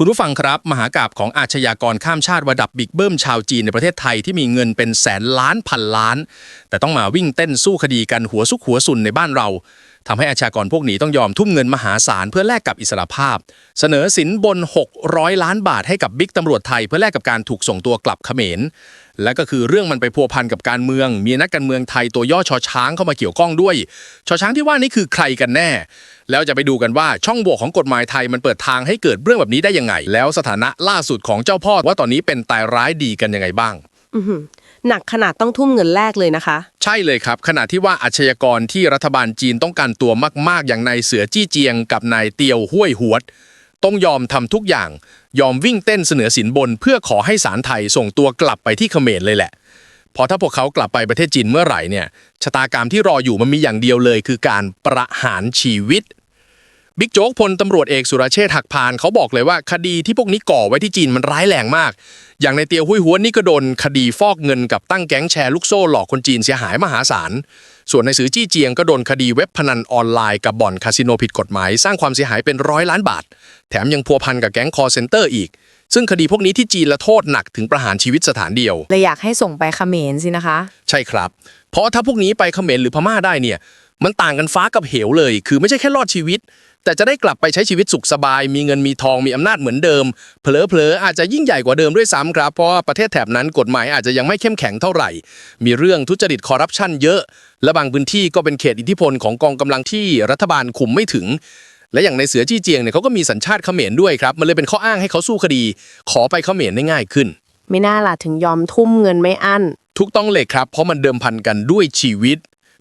คุณผู้ฟังครับ มหากราบของอาชญากรข้ามชาติระดับบิ๊กเบิ้มชาวจีนในประเทศไทยที่มีเงินเป็นแสนล้านพันล้าน แต่ต้องมาวิ่งเต้นสู้คดีกันหัวซุกหัวสุนในบ้านเรา ทำให้อาชากรพวกนี้ต้องยอมทุ่มเงินมหาศาลเพื่อแลกกับอิสรภาพ เสนอสินบน 600 ล้านบาทให้กับบิ๊กตำรวจไทย เพื่อแลกกับการถูกส่งตัวกลับเขมร และก็คือเรื่องมันไปพัวพันกับการเมือง มีนักการเมืองไทยตัวย่อชอช้างเข้ามาเกี่ยวข้องด้วย ชอช้างที่ว่านี่คือใครกันแน่ แล้วจะไปดูกันว่าช่องโหว่ของกฎหมายไทยมันเปิดทางให้เกิดเรื่องแบบนี้ได้ยังไง แล้วสถานะล่าสุดของเจ้าพ่อว่าตอนนี้เป็นตายร้ายดีกันยังไงบ้างอื้อ หนักขนาดต้องทุ่มเงินแรกเลยนะคะ ใช่เลยครับ ขณะที่ว่าอาชญากรที่รัฐบาลจีนต้องการตัวมาก ๆ อย่างนายเสือจี้เจียง กับนายเตียวห้วยหวด ต้องยอมทำทุกอย่าง ยอมวิ่งเต้นเสนอสินบน เพื่อขอให้ศาลไทยส่งตัวกลับไปที่เขมรเลยแหละพอถ้าพวกเขากลับไปประเทศจีนเมื่อไหร่เนี่ยชะตากรรมที่รออยู่มันมีอย่างเดียวเลย คือการประหารชีวิต บิ๊กโจ๊กพลตำรวจเอกสุรเชษฐ์หักพานเขาบอกเลยว่าคดีที่พวกนี้ก่อไว้ที่จีนมันร้ายแรงมาก อย่างในเตียวหุยหวนนี่ก็โดนคดีฟอกเงินกับตั้งแก๊งแชร์ลูกโซ่หลอกคนจีนเสียหายมหาศาล ส่วนในสือจี้เจียงก็โดนคดีเว็บพนันออนไลน์กับบ่อนคาสิโนผิดกฎหมาย สร้างความเสียหายเป็นร้อยล้านบาท แถมยังพัวพันกับแก๊งคอร์เซนเตอร์อีก ซึ่งคดีพวกนี้ที่จีนละโทษหนักถึงประหารชีวิตสถานเดียวเลยอยากให้ส่งไปเขมรสินะคะ ใช่ครับ เพราะถ้าพวกนี้ไปเขมรหรือพม่าได้เนี่ย มันต่างกันฟ้ากับเหวเลย คือไม่ใช่แค่รอดชีวิต แต่จะได้กลับไปใช้ชีวิตสุขสบาย มีเงินมีทองมีอำนาจเหมือนเดิม เผลอๆอาจจะยิ่งใหญ่กว่าเดิมด้วยซ้ำครับ เพราะว่าประเทศแถบนั้นกฎหมายอาจจะยังไม่เข้มแข็งเท่าไหร่ มีเรื่องทุจริตคอร์รัปชันเยอะ และบางพื้นที่ก็เป็นเขตอิทธิพลของกองกำลังที่รัฐบาลคุมไม่ถึง และอย่างในเสือจี้เจียงเนี่ยเขาก็มีสัญชาติเขมรด้วยครับ มันเลยเป็นข้ออ้างให้เขาสู้คดี ขอไปเขมรได้ง่ายขึ้น ไม่น่าล่ะถึงยอมทุ่มเงินไม่อั้นถูกต้องเลยครับ เพราะมันเดิมพันกันด้วยชีวิต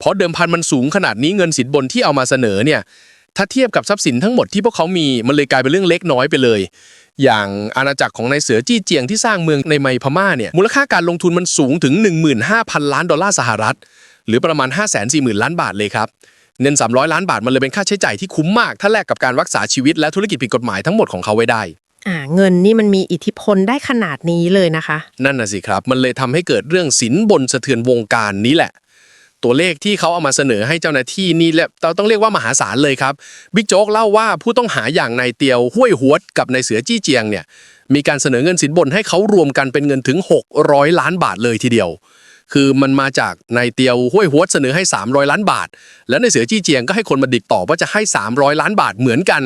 เพราะเดิมพันมันสูงขนาดนี้เงินสินบนที่เอามาเสนอเนี่ยถ้าเทียบกับทรัพย์สินทั้งหมดที่พวกเขามีมันเลยกลายเป็นเรื่องเล็กน้อยไปเลย อย่างอาณาจักรของนายเสือจี้เจียงที่สร้างเมืองในไมพม่าเนี่ยมูลค่าการลงทุนมันสูงถึง 15,000 ล้านดอลลาร์สหรัฐ หรือประมาณ 540,000 ล้านบาทเลยครับเงิน 300 ล้านบาทมันเลยเป็นค่าใช้จ่ายที่คุ้มมาก ถ้าแลกกับการรักษาชีวิตและธุรกิจผิดกฎหมายทั้งหมดของเขาไว้ได้อ่าเงินนี่มันมีอิทธิพลได้ขนาดนี้เลยนะคะ นั่นน่ะสิครับ มันเลยทำให้เกิดเรื่องสินบนสะเทือนวงการนี้แหละ ตัวเลขที่เขาเอามาเสนอให้เจ้าหน้าที่นี่แหละเราต้องเรียกว่ามหาศาลเลยครับบิ๊กโจ๊กเล่าว่าผู้ต้องหาอย่างนายเตียวห้วยหวดกับนายเสือจี้เจียงเนี่ยมีการเสนอเงินสินบนให้เขารวมกันเป็นเงินถึง 600 ล้านบาทเลยทีเดียว คือมันมาจากนายเตียวห้วยหวดเสนอให้ 300 ล้านบาท แล้วในเสือจี้เจียงก็ให้คนมาดิกต่อว่าจะให้ 300 ล้านบาทเหมือนกัน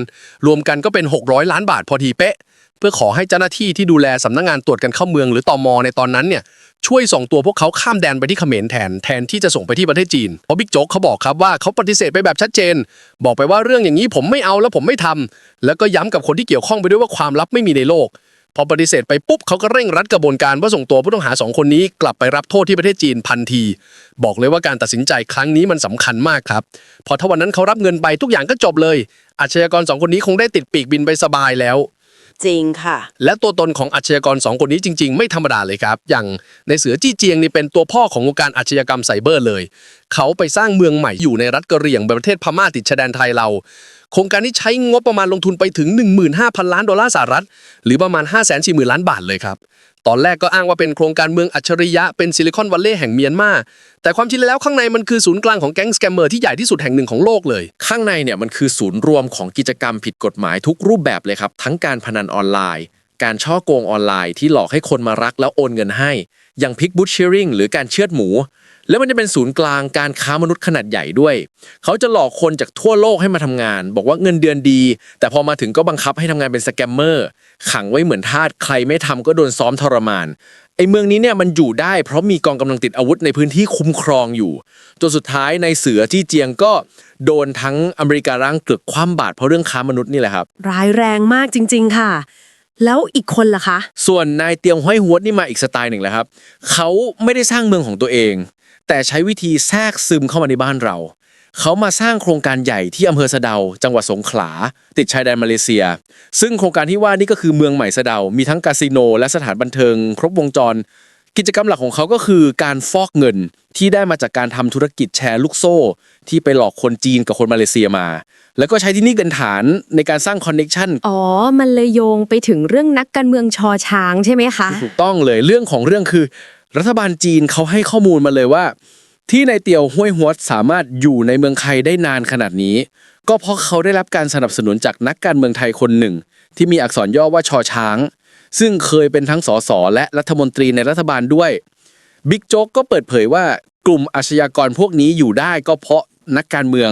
รวมกันก็เป็น 600 ล้านบาทพอดีเป๊ะ เพื่อขอให้เจ้าหน้าที่ที่ดูแลสำนักงานตรวจกันเข้าเมืองหรือตอมในตอนนั้นเนี่ยช่วยส่งตัวพวกเขาข้ามแดนไปที่เขมรแทนแทนที่จะส่งไปที่ประเทศจีนเพราะบิ๊กโจ๊กเขาบอกครับว่าเขาปฏิเสธไปแบบชัดเจน บอกไปว่าเรื่องอย่างนี้ผมไม่เอาแล้วผมไม่ทำแล้วก็ย้ำกับคนที่เกี่ยวข้องไปด้วยว่าความลับไม่มีในโลก พอปฏิเสธไปปุ๊บเขาก็เร่งรัดกระบวนการว่าส่งตัวผู้ต้องหาสองคนนี้ กลับไปรับโทษที่ประเทศจีนพันที บอกเลยว่าการตัดสินใจครั้งนี้มันสำคัญมากครับพอถ้าวันนั้นเขารับเงินไปทุกอย่างก็จบเลยอาชญากรสองคนนี้คงได้ติดปีกบินไปสบายแล้ว จริงค่ะ และตัวตนของอาชญากรสองคนนี้จริง ๆ ไม่ธรรมดาเลยครับ อย่างในเสือจี้เจียงนี่เป็นตัวพ่อของวงการอาชญากรรมไซเบอร์เลย เขาไปสร้างเมืองใหม่อยู่ในรัฐกะเหรี่ยงประเทศพม่าติดชายแดนไทยเรา โครงการนี้ใช้งบประมาณลงทุนไปถึง 15,000 ล้านดอลลาร์สหรัฐ หรือประมาณ 5 4 0 0 0 0 ล้านบาทเลยครับ ตอนแรกก็อ้างว่าเป็นโครงการเมืองอัจฉริยะเป็นซิลิคอนวัลเลย์แห่งเมียนมา แต่ความจริงแล้วข้างในมันคือศูนย์กลางของแก๊งสแกมเมอร์ที่ใหญ่ที่สุดแห่งหนึ่งของโลกเลย ข้างในเนี่ยมันคือศูนย์รวมของกิจกรรมผิดกฎหมายทุกรูปแบบเลยครับทั้งการพนันออนไลน์การช่อโกงออนไลน์ที่หลอกให้คนมารักแล้วโอนเงินให้ อย่างพิกบูชเชอริงหรือการเชือดหมู แล้วมันจะเป็นศูนย์กลางการค้ามนุษย์ขนาดใหญ่ด้วย เขาจะหลอกคนจากทั่วโลกให้มาทำงาน บอกว่าเงินเดือนดี แต่พอมาถึงก็บังคับให้ทำงานเป็นสแกมเมอร์ ขังไว้เหมือนทาส ใครไม่ทำก็โดนซ้อมทรมาน ไอ้เมืองนี้เนี่ยมันอยู่ได้เพราะมีกองกำลังติดอาวุธในพื้นที่คุ้มครองอยู่ จนสุดท้ายในเสือที่เจียงก็โดนทั้งอเมริการ่างเกือกคว่ำบาตรเพราะเรื่องค้ามนุษย์นี่แหละครับ ร้ายแรงมากจริง ๆ ค่ะแล้วอีกคนล่ะคะ ส่วนนายเตียงห้อยหวดนี่มาอีกสไตล์หนึ่งแหละครับ เขาไม่ได้สร้างเมืองของตัวเอง แต่ใช้วิธีแทรกซึมเข้ามาในบ้านเรา เขามาสร้างโครงการใหญ่ที่อำเภอสะเดา จังหวัดสงขลา ติดชายแดนมาเลเซีย ซึ่งโครงการที่ว่านี่ก็คือเมืองใหม่สะเดา มีทั้งคาสิโน และสถานบันเทิง ครบวงจร กิจกรรมหลักของเขาก็คือการฟอกเงินที่ได้มาจากการทำธุรกิจแชร์ลูกโซ่ ที่ไปหลอกคนจีนกับคนมาเลเซียมา แล้วก็ใช้ที่นี่เป็นฐานในการสร้างคอนเน็ชันอ๋อ มันเลยโยงไปถึงเรื่องนักการเมืองชอช้างใช่ไหมคะ ถูกต้องเลยเรื่องของเรื่องคือ รัฐบาลจีนเขาให้ข้อมูลมาเลยว่า ที่ในเตียวห้วยหัวสามารถอยู่ในเมืองไทยได้นานขนาดนี้ ก็เพราะเขาได้รับการสนับสนุนจากนักการเมืองไทยคนหนึ่ง ที่มีอักษรย่อว่าชอช้าง ซึ่งเคยเป็นทั้งสสและรัฐมนตรีในรัฐบาลด้วยบิ๊กโจ๊กก็เปิดเผยว่ากลุ่มอาชญากรพวกนี้อยู่ได้ก็เพราะนักการเมือง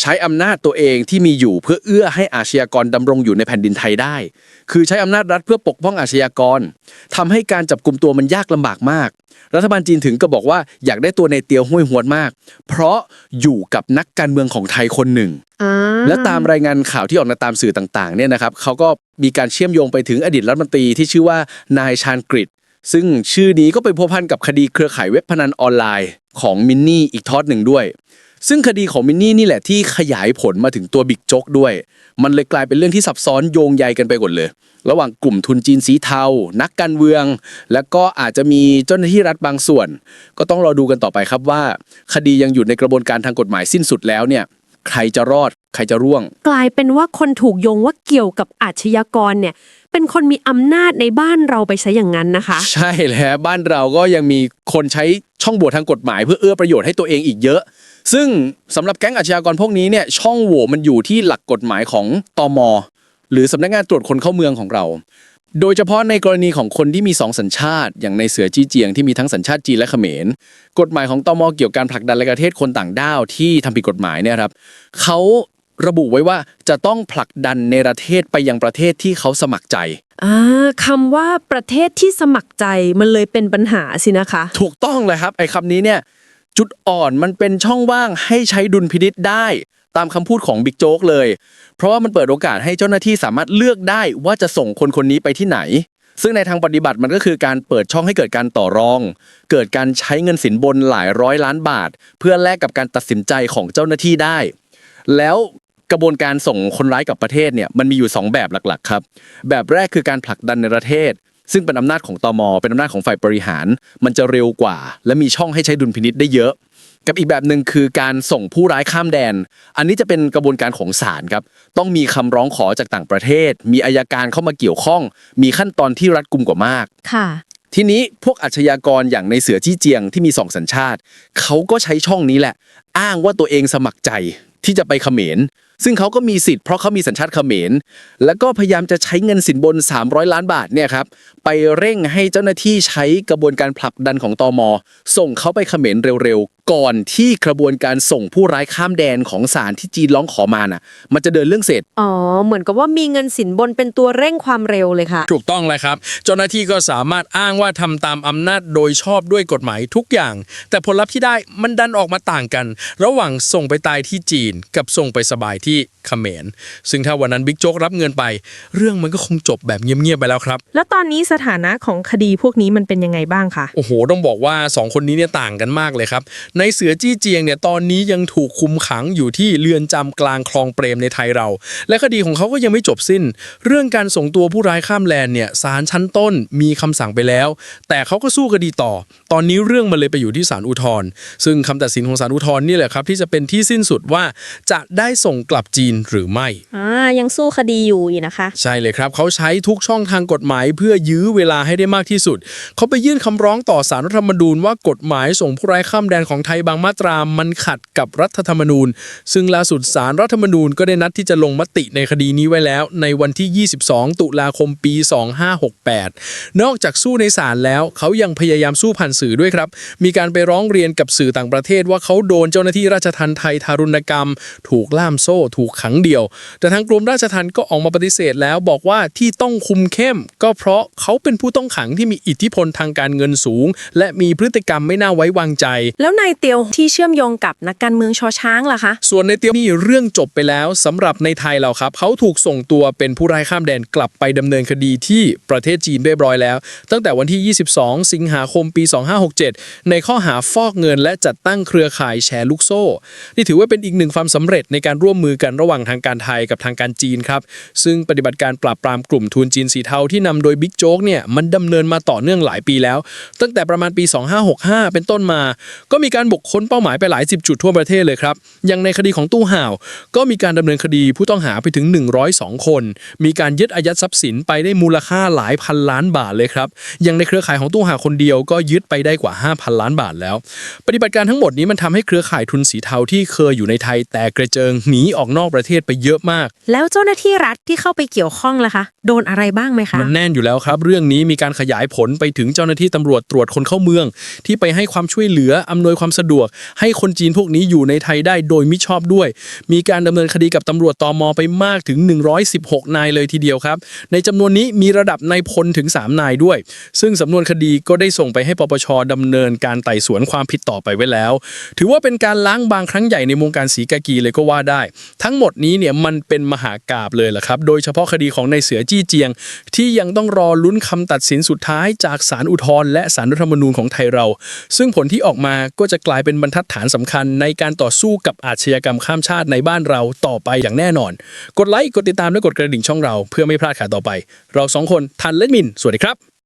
ใช้อำนาจตัวเองที่มีอยู่เพื่อเอื้อให้อาชญากรดำรงอยู่ในแผ่นดินไทยได้ คือใช้อำนาจรัฐเพื่อปกป้องอาชญากรทำให้การจับกลุ่มตัวมันยากลำบากมาก รัฐบาลจีนถึงก็บอกว่าอยากได้ตัวในเตียวห้วยหวนมาก เพราะอยู่กับนักการเมืองของไทยคนหนึ่งอ่าและตามรายงานข่าวที่ออกมาตามสื่อต่างๆเนี่ยนะครับเขาก็มีการเชื่อมโยงไปถึงอดีตรัฐมนตรีที่ชื่อว่านายชาญกฤษซึ่งชื่อนี้ก็ไปพัวพันกับคดีเครือข่ายเว็บพนันออนไลน์ของมินนี่อีกทอดหนึ่งด้วย ซึ่งคดีของมินนี่นี่แหละที่ขยายผลมาถึงตัวบิ๊กโจ๊กด้วย มันเลยกลายเป็นเรื่องที่ซับซ้อนโยงใยกันไปหมดเลย ระหว่างกลุ่มทุนจีนสีเทา นักการเมือง แล้วก็อาจจะมีเจ้าหน้าที่รัฐบางส่วน ก็ต้องรอดูกันต่อไปครับว่า คดียังอยู่ในกระบวนการทางกฎหมายสิ้นสุดแล้วเนี่ยใครจะรอด ใครจะร่วง กลายเป็นว่าคนถูกโยงว่าเกี่ยวกับอาชญากรเนี่ยเป็นคนมีอำนาจในบ้านเราไปซะอย่างนั้นนะคะ ใช่แล้วบ้านเราก็ยังมีคนใช้ช่องโหว่ทางกฎหมาย เพื่อเอื้อประโยชน์ให้ตัวเองอีกเยอะ ซึ่งสำหรับแก๊งอาชญากรพวกนี้เนี่ยช่องโหว่มันอยู่ที่หลักกฎหมายของตมหรือสำนักงานตรวจคนเข้าเมืองของเรา โดยเฉพาะในกรณีของคนที่มีสองสัญชาติ อย่างในเสือจี้เจียงที่มีทั้งสัญชาติจีนและเขมร กฎหมายของตมเกี่ยวกับการผลักดันและประเทศคนต่างด้าวที่ทำผิดกฎหมายเนี่ยครับเขาระบุไว้ว่าจะต้องผลักดันในประเทศไปยังประเทศที่เขาสมัครใจอ่าคำว่าประเทศที่สมัครใจมันเลยเป็นปัญหาสินะคะ ถูกต้องเลยครับไอ้คำนี้เนี่ย จุดอ่อนมันเป็นช่องว่างให้ใช้ดุลพินิษได้ตามคำพูดของบิ๊กโจ๊กเลย เพราะว่ามันเปิดโอกาสให้เจ้าหน้าที่สามารถเลือกได้ว่าจะส่งคนคนนี้ไปที่ไหน ซึ่งในทางปฏิบัติมันก็คือการเปิดช่องให้เกิดการต่อรอง เกิดการใช้เงินสินบนหลายร้อยล้านบาท เพื่อแลกกับการตัดสินใจของเจ้าหน้าที่ได้ แล้วกระบวนการส่งคนร้ายกลับประเทศเนี่ยมันมีอยู่ 2 แบบหลักๆครับ แบบแรกคือการผลักดันในประเทศ ซึ่งเป็นอำนาจของตมเป็นอำนาจของฝ่ายบริหาร มันจะเร็วกว่า และมีช่องให้ใช้ดุลพินิษได้เยอะ กับอีกแบบหนึ่งคือการส่งผู้ร้ายข้ามแดน อันนี้จะเป็นกระบวนการของศาลครับ ต้องมีคำร้องขอจากต่างประเทศ มีอายการเข้ามาเกี่ยวข้อง มีขั้นตอนที่รัดกุมกว่ามาก ค่ะ ทีนี้พวกอาชญากรอย่างในเสือจี้เจียงที่มีสองสัญชาติ เขาก็ใช้ช่องนี้แหละ อ้างว่าตัวเองสมัครใจ ที่จะไปเขมร ซึ่งเขาก็มีสิทธิ์เพราะเขามีสัญชาติเขมร แล้วก็พยายามจะใช้เงินสินบน 300 ล้านบาทเนี่ยครับไปเร่งให้เจ้าหน้าที่ใช้กระบวนการผลักดันของตอมส่งเขาไปเขมรเร็วๆ ก่อนที่กระบวนการส่งผู้ร้ายข้ามแดนของศาลที่จีนร้องขอมาน่ะ มันจะเดินเรื่องเสร็จ อ๋อ เหมือนกับว่ามีเงินสินบนเป็นตัวเร่งความเร็วเลยค่ะ ถูกต้องเลยครับ เจ้าหน้าที่ก็สามารถอ้างว่าทำตามอำนาจโดยชอบด้วยกฎหมายทุกอย่าง แต่ผลลัพธ์ที่ได้มันดันออกมาต่างกัน ระหว่างส่งไปตายที่จีนกับส่งไปสบายที่เขมร ซึ่งถ้าวันนั้นบิ๊กโจ๊กรับเงินไป เรื่องมันก็คงจบแบบเงียบๆไปแล้วครับ แล้วตอนนี้สถานะของคดีพวกนี้มันเป็นยังไงบ้างคะ โอ้โห ต้องบอกว่า 2 คนนี้เนี่ยต่างกันมากเลยครับในเสือจี้เจียงเนี่ยตอนนี้ยังถูกคุมขังอยู่ที่เรือนจำกลางคลองเปรมในไทยเรา และคดีของเขาก็ยังไม่จบสิ้น เรื่องการส่งตัวผู้ร้ายข้ามแลนเนี่ยศาลชั้นต้นมีคำสั่งไปแล้ว แต่เขาก็สู้คดีต่อ ตอนนี้เรื่องมันเลยไปอยู่ที่ศาลอุทธรณ์ซึ่งคำตัดสินของศาลอุทธรณ์นี่แหละครับที่จะเป็นที่สิ้นสุดว่าจะได้ส่งกลับจีนหรือไม่อ่ายังสู้คดีอยู่อีกนะคะ ใช่เลยครับเขาใช้ทุกช่องทางกฎหมาย เพื่อยื้อเวลาให้ได้มากที่สุด เขาไปยื่นคำร้องต่อสารรัฐธรรมนูญว่ากฎหมายส่งผู้ร้ายข้ามแดนของไทยบางมาตรามันขัดกับรัฐธรรมนูญ ซึ่งล่าสุดสารรัฐธรรมนูญก็ได้นัดที่จะลงมติในคดีนี้ไว้แล้ว ในวันที่ 22 ตุลาคมปี 2568 นอกจากสู้ในศาลแล้ว เขายังพยายามสู้ผ่านสื่อด้วยครับ มีการไปร้องเรียนกับสื่อต่างประเทศว่าเขาโดนเจ้าหน้าที่ราชทัณฑ์ไทยทารุณกรรม ถูกล่ามโซ่ ถูกขังเดี่ยว แต่ทางกรมราชทัณฑ์ก็ออกมาปฏิเสธแล้วบอกว่าที่ต้องคุมเข้ม ก็เพราะเขาเป็นผู้ต้องขังที่มีอิทธิพลทางการเงินสูง และมีพฤติกรรมไม่น่าไว้วางใจ แล้วนายเตียวที่เชื่อมโยงกับนักการเมืองชอช้างล่ะคะ ส่วนในเตียวนี่เรื่องจบไปแล้วสำหรับในไทยเราครับ เขาถูกส่งตัวเป็นผู้ร้ายข้ามแดนกลับไปดำเนินคดีที่ประเทศจีนเรียบร้อยแล้ว ตั้งแต่วันที่ 22 สิงหาคมปี 2567 ในข้อหาฟอกเงินและจัดตั้งเครือข่ายแชร์ลูกโซ่ นี่ถือว่าเป็นอีกหนึ่งความสำเร็จในการร่วมมือกันระหว่างทางการไทยกับทางการจีนครับ ซึ่งปฏิบัติการปราบปรามกลุ่มทุนจีนสีเทาที่นำโดยบิ๊กโจ๊กเนี่ยมันดำเนินมาต่อเนื่องหลายปีแล้ว ตั้งแต่ประมาณปี 2565 เป็นต้นมา ก็มีการบุกค้นเป้าหมายไปหลายสิบจุดทั่วประเทศเลยครับอย่างในคดีของตู้ห่าว ก็มีการดำเนินคดีผู้ต้องหาไปถึง 102 คน มีการยึดอายัดทรัพย์สินไปได้มูลค่าหลายพันล้านบาทเลยครับอย่างในเครือข่ายของตู้ห่าวคนเดียวก็ยึดไปได้กว่า 5,000 ล้านบาทแล้ว ปฏิบัติการทั้งหมดนี้มันทำให้เครือข่ายทุนสีเทาที่เคยอยู่ในไทย แต่กระเจิงหนีออกอกนอกประเทศไปเยอะมาก แล้วเจ้าหน้าที่รัฐที่เข้าไปเกี่ยวข้องล่ะคะโดนอะไรบ้างไหมคะมันแน่นอยู่แล้วครับเรื่องนี้มีการขยายผลไปถึงเจ้าหน้าที่ตำรวจตรวจคนเข้าเมือง ที่ไปให้ความช่วยเหลืออำนวยความสะดวก ให้คนจีนพวกนี้อยู่ในไทยได้โดยมิชอบด้วย มีการดำเนินคดีกับตำรวจตอมอไปมากถึง 116 นายเลยทีเดียวครับ ในจำนวนนี้มีระดับนายพลถึง 3 นายด้วย ซึ่งสำนวนคดีก็ได้ส่งไปให้ปปชดำเนินการไต่สวนความผิดต่อไปไว้แล้ว ถือว่าเป็นการล้างบางครั้งใหญ่ในวงการสีกากีเลยก็ว่าได้ ทั้งหมดนี้เนี่ยมันเป็นมหากาบเลยล่ะครับ โดยเฉพาะคดีของนายเสือจี้เจียง ที่ยังต้องรอลุ้นคำตัดสินสุดท้ายจากศาลอุทธรณ์และศาลรัฐธรรมนูญของไทยเรา ซึ่งผลที่ออกมาก็จะกลายเป็นบรรทัดฐานสำคัญในการต่อสู้กับอาชญากรรมข้ามชาติในบ้านเราต่อไปอย่างแน่นอน กดไลค์ กดติดตามและกดกระดิ่งช่องเราเพื่อไม่พลาดข่าวต่อไป เราสองคนทันและมิน สวัสดีครับ